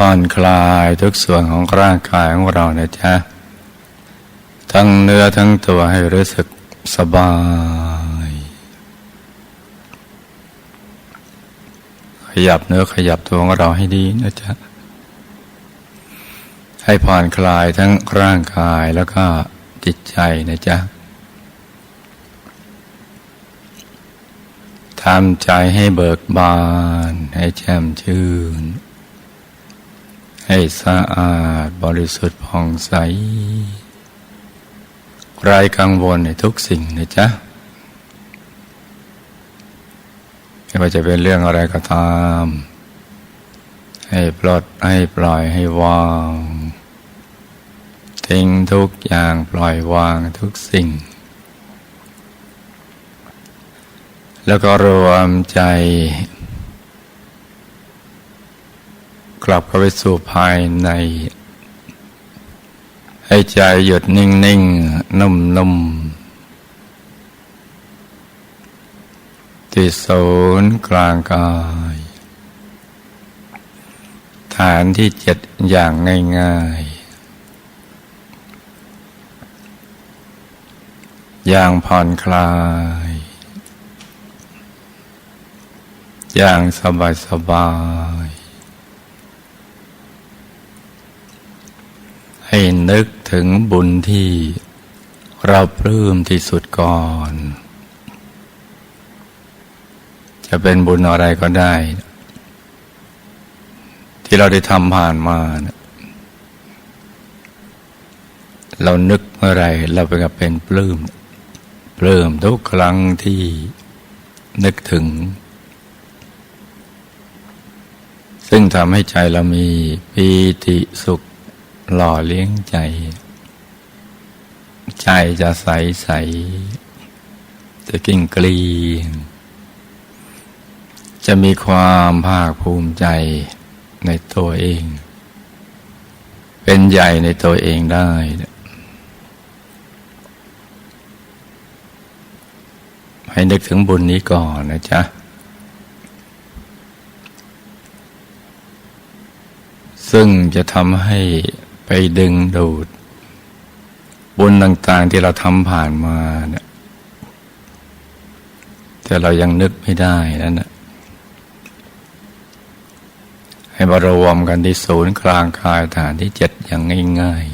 ผ่อนคลายทุกส่วนของร่างกายของเรานะจ๊ะ ทั้งเนื้อทั้งตัวให้รู้สึกสบายขยับเนื้อขยับตัวของเราให้ดีนะจ๊ะ ให้ผ่อนคลายทั้งร่างกายแล้วก็จิตใจนะจ๊ะทำใจให้เบิกบาน ให้แจ่มชื่น ให้สะอาดบริสุทธิ์ผ่องใสไร้กังวลในทุกสิ่งนะจ๊ะไม่ว่าจะเป็นเรื่องอะไรก็ตาม ให้ปลดให้ปล่อยให้วางทิ้งทุกอย่างปล่อยวางทุกสิ่ง แล้วก็รวมใจ กลับเข้าไปสู่ภายใน ให้ใจหยุดนิ่งนิ่งนุ่มนุ่มที่ศูนย์กลางกาย ฐานที่เจ็ดอย่างง่ายๆ อย่างผ่อนคลาย อย่างสบายสบาย ให้นึกถึงบุญที่เราปลื้มที่สุดก่อน จะเป็นบุญอะไรก็ได้ ที่เราได้ทำผ่านมานะเรานึกเมื่อไรเราเป็นกับเป็นปลื้มปลื้มทุกครั้งที่นึกถึง ซึ่งทำให้ใจเรามีปีติสุข หล่อเลี้ยงใจ ใจจะใสใส จะกิ่งกลีนจะมีความภาคภูมิใจในตัวเอง เป็นใหญ่ในตัวเองได้ ให้นึกถึงบุญนี้ก่อนนะจ๊ะซึ่งจะทำให้ ไปดึงดูด บุญต่าง ๆที่เราทำผ่านมาเนี่ยแต่เรายังนึกไม่ได้นั่นนะให้มารวมกันที่ศูนย์กลางกายฐานที่เจ็ดอย่างง่าย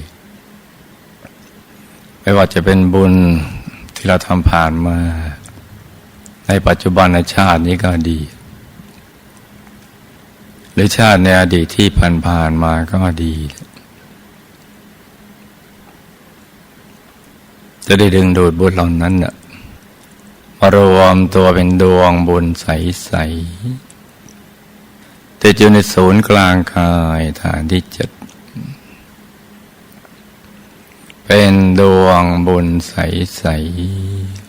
ๆ ไม่ว่าจะเป็นบุญที่เราทำผ่านมา ในปัจจุบันในชาตินี้ก็ดี หรือชาติในอดีตที่ผ่านๆมาก็ดี จะได้ดึงดูดบุญเหล่านั้นน่ะมารวมตัวเป็นดวงบุญใสๆติดอยู่ในศูนย์กลางกายฐานที่เจ็ดเป็นดวงบุญใสๆ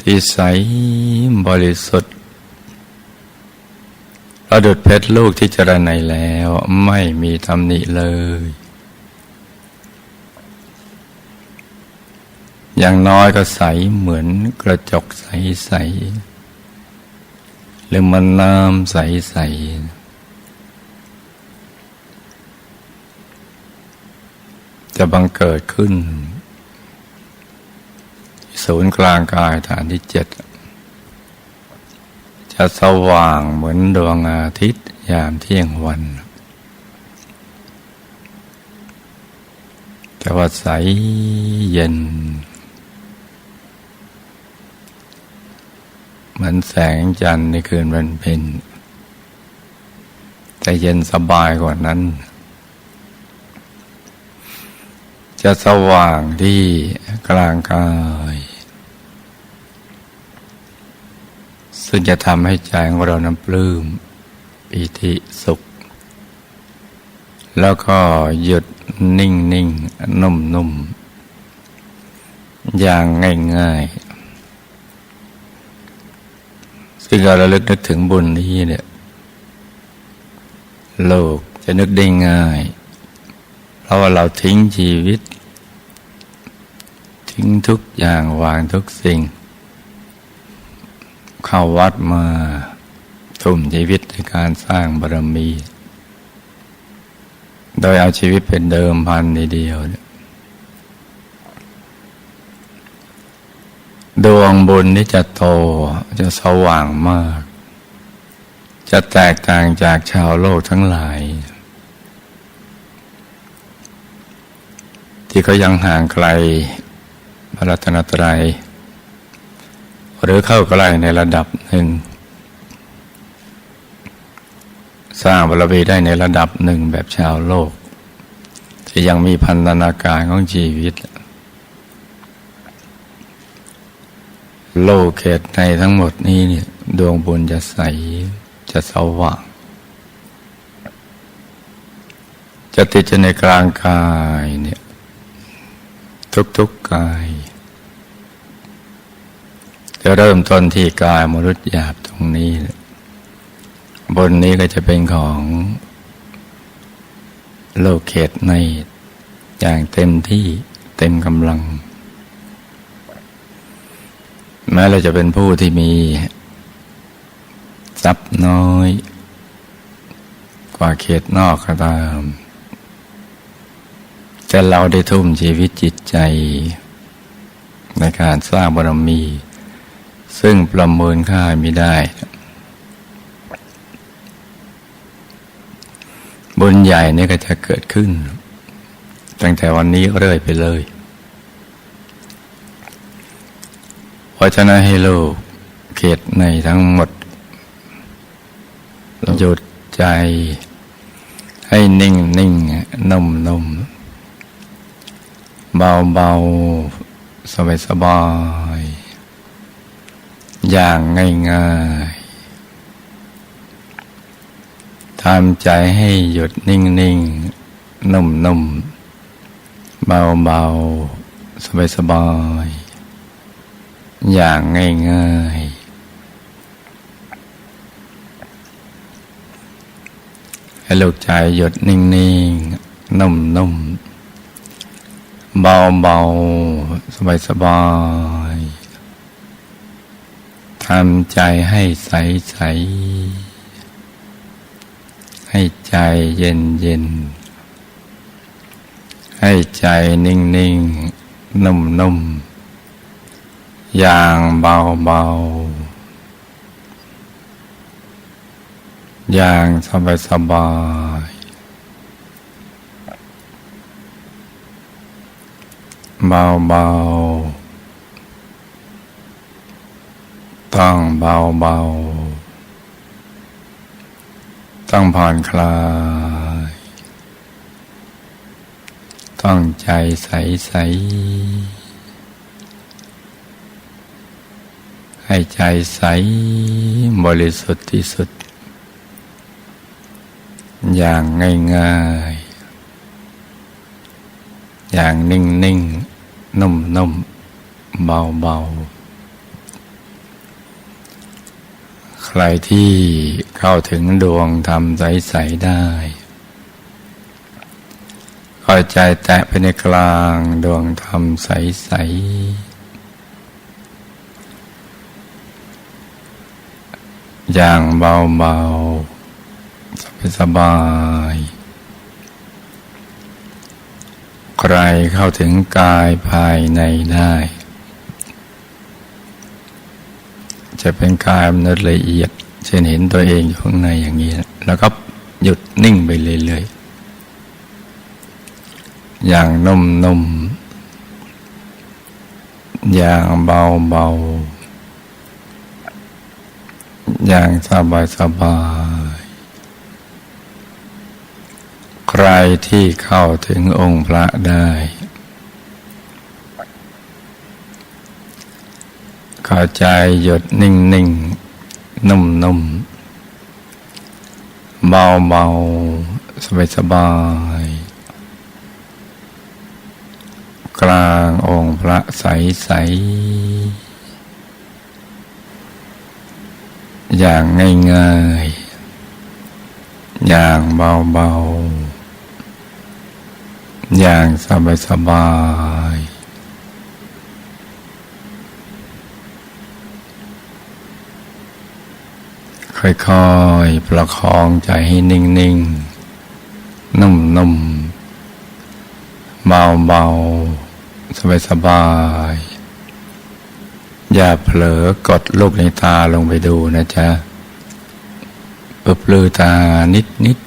ที่ใสบริสุทธิ์ระดุดเพชรลูกที่จรในแล้วไม่มีตำหนิเลย อย่างน้อยก็ใสเหมือนกระจกใสๆหรือมันน้ำใสๆจะบังเกิดขึ้น ศูนย์กลางกายฐานที่เจ็ด จะสว่างเหมือนดวงอาทิตย์ยามเที่ยงวัน แต่ว่าใสเย็น เหมือนแสงจันทร์ในคืนวันเพ็ญแต่เย็นสบายกว่านั้น จะสว่างที่กลางกาย ซึ่งจะทำให้ใจของเรานั้นปลื้มปิติสุข แล้วก็หยุดนิ่งนิ่งนุ่มนุ่มอย่างง่ายง่าย ซึ่งเราระลึกนึกถึงบุญนี้เนี่ยโลกจะนึกได้ง่าย เพราะว่าเราทิ้งชีวิต ทิ้งทุกอย่างวางทุกสิ่ง เข้าวัดมาทุ่มชีวิตในการสร้างบารมี โดยเอาชีวิตเป็นเดิมพันในเดียวเนี่ย ดวงบุญนี่จะโตจะสว่างมาก จะแตกต่างจากชาวโลกทั้งหลาย ที่เขายังห่างไกลพระรัตนตรัย หรือเข้าใกล้ในระดับหนึ่ง สร้างบารมีได้ในระดับหนึ่งแบบชาวโลก ที่ยังมีพันธนาการของชีวิต โลกเขตในทั้งหมดนี้เนี่ยดวงบุญจะใสจะสว่าง จะติดจะในกลางกายเนี่ยทุกๆกกาย จะเริ่มต้นที่กายมนุษย์หยาบตรงนี้ บนนี้ก็จะเป็นของโลกเขตในอย่างเต็มที่เต็มกำลัง แม้เราจะเป็นผู้ที่มีทรัพย์น้อย กว่าเขตนอกก็ตาม แต่เราได้ทุ่มชีวิตจิตใจ ในการสร้างบารมี ซึ่งประเมินค่าไม่ได้ บุญใหญ่นี่ก็จะเกิดขึ้น ตั้งแต่วันนี้เรื่อยไปเลย เพราะฉะนั้นให้ลูกเขตในทั้งหมดหยุดใจ ให้นิ่งนิ่งนุ่มนุ่มเบาเบาสบายสบาย อย่างง่ายง่ายทำใจให้หยุดนิ่งนิ่งนุ่มนุ่มเบาเบาสบายสบาย อย่างง่ายๆให้ลูกใจหยุดนิ่งๆ นุ่มๆ เบาๆ สบายๆ ทำใจให้ใสๆ ให้ใจเย็นๆ ให้ใจนิ่งๆ นุ่มๆ อย่างเบาเบาอย่างสบายสบายเบาเบาต้องเบาเบาต้องผ่อนคลาย ต้องใจใสใส ให้ใจใสบริสุทธิ์ที่สุด อย่างง่ายๆ อย่างนิ่งนิ่งนุ่มนุ่มเบาเบาใครที่เข้าถึงดวงธรรมใส ๆ ได้ก็ใจแตะไปในกลางดวงธรรมใส ๆ อย่างเบาๆสบาย ใครเข้าถึงกายภายในได้ จะเป็นกายมนุษย์ละเอียด เช่นเห็นตัวเองอยู่ข้างในอย่างนี้ แล้วก็หยุดนิ่งไปเรื่อยๆอย่างนุ่มๆอย่างเบาๆ อย่างสบายสบาย ใครที่เข้าถึงองค์พระได้ เข้าใจหยดนิ่งนิ่งนุ่มนุ่มเบาเบาสบายสบาย กลางองค์พระใสใส อย่างง่ายๆ อย่างเบาๆ อย่างสบายสบายค่อยๆ ประคองใจให้นิ่งๆนุ่มๆ เบาๆ สบายๆ อย่าเผลอกดลูกในตาลงไปดูนะจ๊ะเปิบลือตานิดๆ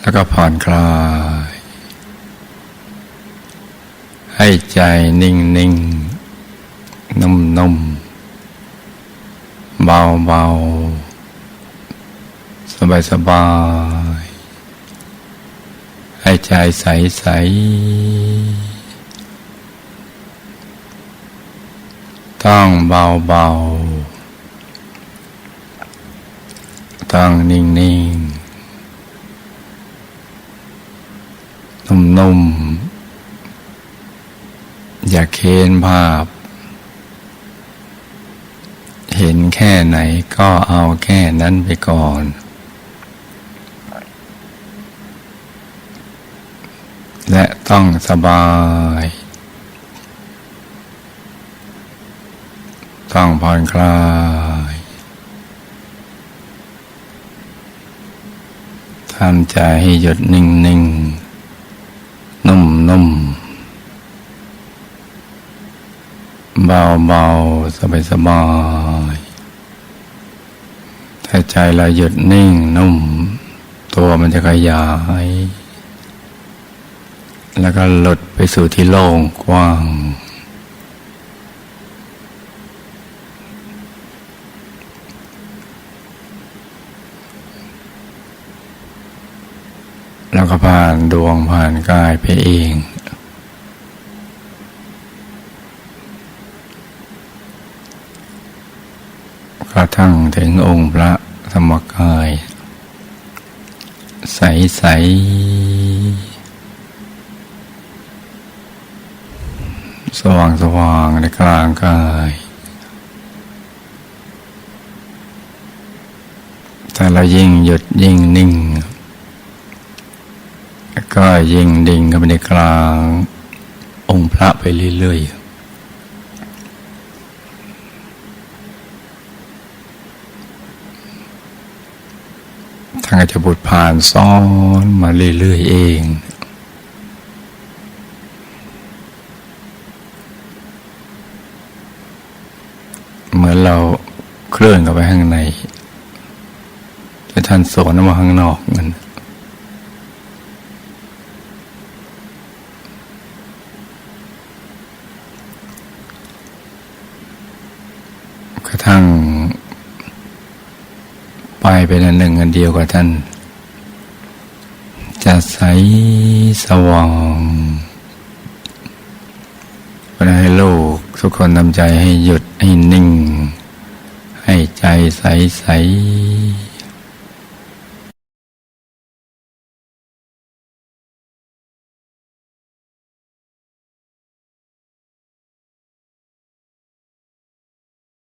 แล้วก็ผ่อนคลาย ให้ใจนิ่งๆนุ่มๆเบาเบาสบายสบาย ให้ใจใสใส ต้องเบาเบาต้องนิ่งนิ่งนุ่มนุ่มอย่าเค้นภาพ เห็นแค่ไหนก็เอาแค่นั้นไปก่อน และต้องสบาย ต้องผ่อนคลาย ทำใจให้หยุดนิ่งนิ่งนุ่มนุ่มเบาเบาสบายสบายถ้าใจเราหยุดนิ่งนุ่ม ตัวมันจะขยาย แล้วก็หลุดไปสู่ที่โล่งกว้าง แล้วก็ผ่านดวงผ่านกายไปเอง กระทั่งถึงองค์พระธรรมกาย ใสใสสว่างสว่างในกลางกาย แต่เรายิ่งหยุดยิ่งนิ่ง ก็ยิ่งดิ่งเข้าไปในกลางองค์พระไปเรื่อยๆทางอาจะบุตรผ่านซ้อนมาเรื่อยๆเอง เหมือนเราเคลื่อนเข้าไปข้างในแต่ท่านสวนออกมาข้างนอกมันกระทั่ง ไปเป็นอันหนึ่งอันเดียวกับท่าน จะใสสว่างเพื่อให้ลูกทุกคนทำใจให้หยุดให้นิ่ง ให้ใจใสใส